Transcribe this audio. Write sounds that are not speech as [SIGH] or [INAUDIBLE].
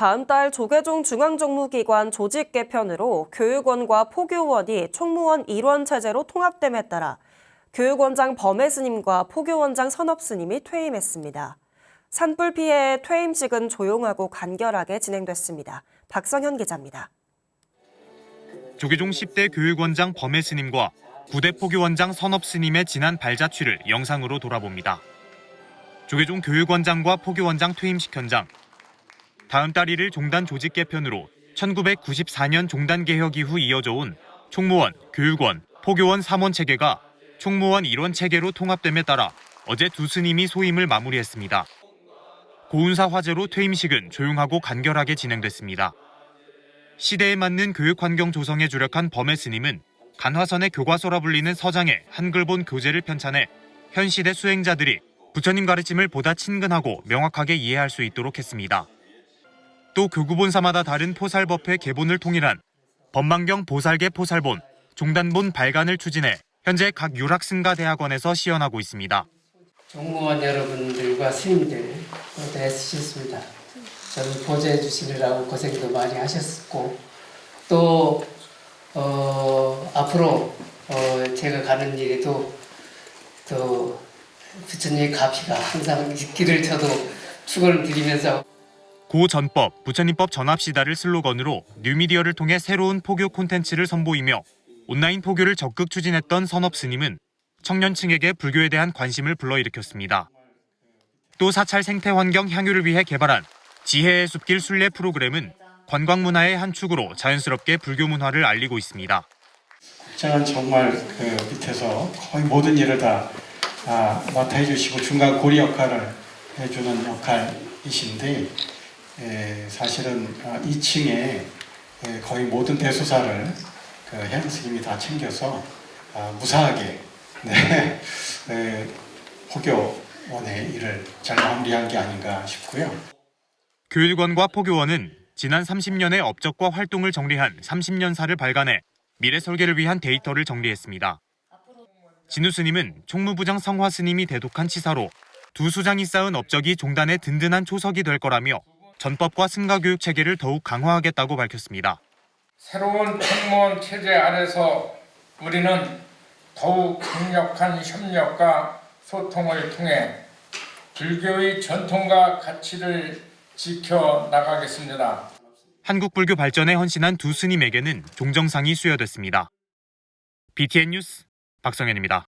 다음 달 조계종 중앙정무기관 조직 개편으로 교육원과 포교원이 총무원 일원 체제로 통합됨에 따라 교육원장 범해 스님과 포교원장 선업 스님이 퇴임했습니다. 산불 피해의 퇴임식은 조용하고 간결하게 진행됐습니다. 박성현 기자입니다. 조계종 10대 교육원장 범해 스님과 9대 포교원장 선업 스님의 지난 발자취를 영상으로 돌아봅니다. 조계종 교육원장과 포교원장 퇴임식 현장. 다음 달 1일 종단 조직 개편으로 1994년 종단 개혁 이후 이어져 온 총무원, 교육원, 포교원 3원 체계가 총무원 1원 체계로 통합됨에 따라 어제 두 스님이 소임을 마무리했습니다. 고운사 화재로 퇴임식은 조용하고 간결하게 진행됐습니다. 시대에 맞는 교육 환경 조성에 주력한 범해 스님은 간화선의 교과서라 불리는 서장에 한글본 교재를 편찬해 현 시대 수행자들이 부처님 가르침을 보다 친근하고 명확하게 이해할 수 있도록 했습니다. 또 교구본사마다 다른 포살법회 개본을 통일한 법망경 보살계 포살본, 종단본 발간을 추진해 현재 각 유락승가 대학원에서 시연하고 있습니다. 공무원 여러분들과 스님들 모두 애쓰셨습니다. 저를 보좌해 주시느라고 고생도 많이 하셨고 또 어, 앞으로 어, 제가 가는 일에도 또 부처님의 가피가 항상 있기를 저도 축원을 드리면서 고 전법, 부처님법 전합시다를 슬로건으로 뉴미디어를 통해 새로운 포교 콘텐츠를 선보이며 온라인 포교를 적극 추진했던 선업 스님은 청년층에게 불교에 대한 관심을 불러일으켰습니다. 또 사찰 생태 환경 향유를 위해 개발한 지혜의 숲길 순례 프로그램은 관광 문화의 한 축으로 자연스럽게 불교 문화를 알리고 있습니다. 국장은 정말 그 밑에서 거의 모든 일을 다 아, 맡아 해주시고 중간 고리 역할을 해주는 역할이신데 에, 사실은 아, 2층에 에, 거의 모든 대소사를 그 현 스님이 다 챙겨서 아, 무사하게 [LAUGHS] 네, 에, 포교원의 일을 잘 마무리한 게 아닌가 싶고요. 교육원과 포교원은 지난 30년의 업적과 활동을 정리한 30년사를 발간해 미래 설계를 위한 데이터를 정리했습니다. 진우 스님은 총무부장 성화 스님이 대독한 치사로 두 수장이 쌓은 업적이 종단의 든든한 초석이 될 거라며 전법과 승가교육 체계를 더욱 강화하겠다고 밝혔습니다. 새로운 공무원 체제 안에서 우리는 더욱 강력한 협력과 소통을 통해 불교의 전통과 가치를 지켜 나가겠습니다. 한국 불교 발전에 헌신한 두 스님에게는 종정상이 수여됐습니다. BTN 뉴스 박성현입니다.